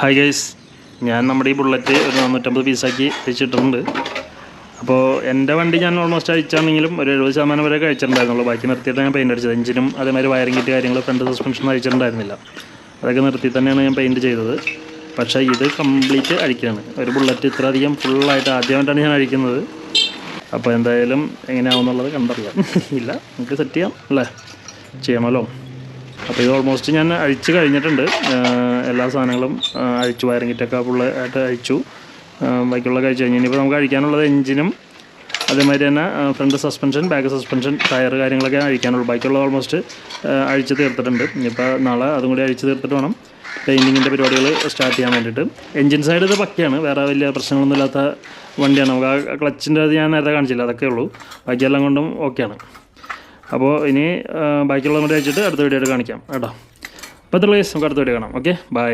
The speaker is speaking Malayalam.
ഹായ് ഗൈസ് ഞാൻ നമ്മുടെ ഈ ബുള്ളറ്റ് ഒരു നാനൂറ്റമ്പത് പീസാക്കി വെച്ചിട്ടുണ്ട്. അപ്പോൾ എന്റെ വണ്ടി ഞാൻ ഓൾമോസ്റ്റ് അയച്ചാണെങ്കിലും ഒരു എഴുപത് ശതമാനം വരെ കഴിച്ചിട്ടുണ്ടായിരുന്നുള്ളൂ. ബാക്കി നിർത്തിയിട്ട് ഞാൻ പെയിന്റ് അടിച്ചത്. എഞ്ചിനും അതേമാതിരി വയറിംഗ് കിറ്റ് കാര്യങ്ങൾ ഫ്രണ്ട് സസ്പെൻഷൻ അഴിച്ചിട്ടുണ്ടായിരുന്നില്ല. അതൊക്കെ നിർത്തി തന്നെയാണ് ഞാൻ പെയിന്റ് ചെയ്തത്. പക്ഷേ ഇത് കംപ്ലീറ്റ് അഴിക്കുകയാണ് ഒരു ബുള്ളറ്റ് ഇത്രയധികം ഫുള്ളായിട്ട് ആദ്യമായിട്ടാണ് ഞാൻ അഴിക്കുന്നത്. അപ്പോൾ എന്തായാലും എങ്ങനെയാവുന്നുള്ളത് കണ്ടറിയാം. ഇല്ല നമുക്ക് സെറ്റ് ചെയ്യാം അല്ലേ? ചെയ്യണമല്ലോ അപ്പോൾ ഇത് ഓൾമോസ്റ്റ് ഞാൻ അഴിച്ച് കഴിഞ്ഞിട്ടുണ്ട്. എല്ലാ സാധനങ്ങളും അഴിച്ചു വയറിംഗ് കിറ്റൊക്കെ ഫുള്ളായിട്ട് അഴിച്ചു. ആഹ് ബാക്കിയുള്ള കഴിച്ചു കഴിഞ്ഞ് ഇനിയിപ്പോൾ നമുക്ക് അഴിക്കാനുള്ളത് എഞ്ചിനും അതേമാതിരി തന്നെ front suspension back suspension tyre കാര്യങ്ങളൊക്കെ അഴിക്കാനുള്ളൂ. ബൈക്കുള്ള ഓൾമോസ്റ്റ് അഴിച്ച് തീർത്തിട്ടുണ്ട്. ഇനിയിപ്പോൾ നാളെ അതും കൂടി അഴിച്ച് തീർത്തിട്ട് വേണം പെയിന്റിങ്ങിന്റെ പരിപാടികൾ സ്റ്റാർട്ട് ചെയ്യാൻ വേണ്ടിയിട്ട്. എഞ്ചിൻ സൈഡ് ഇത് പക്കയാണ്. വേറെ വലിയ പ്രശ്നങ്ങളൊന്നുമില്ലാത്ത വണ്ടിയാണ്. നമുക്ക് ആ ക്ലച്ചിന്റെ അത് ഞാൻ നേരത്തെ കാണിച്ചില്ല. അതൊക്കെ ഉള്ളൂ. ബാക്കിയെല്ലാം കൊണ്ടും ഓക്കെയാണ് അപ്പോൾ ഇനി ബാക്കിയുള്ളത് കൂടി അയച്ചിട്ട് അടുത്ത വീഡിയോ കാണിക്കാം കേട്ടോ. അപ്പോൾ അത്രയുള്ള കേസ് നമുക്ക് അടുത്ത വീഡിയോ കാണാം. Okay bye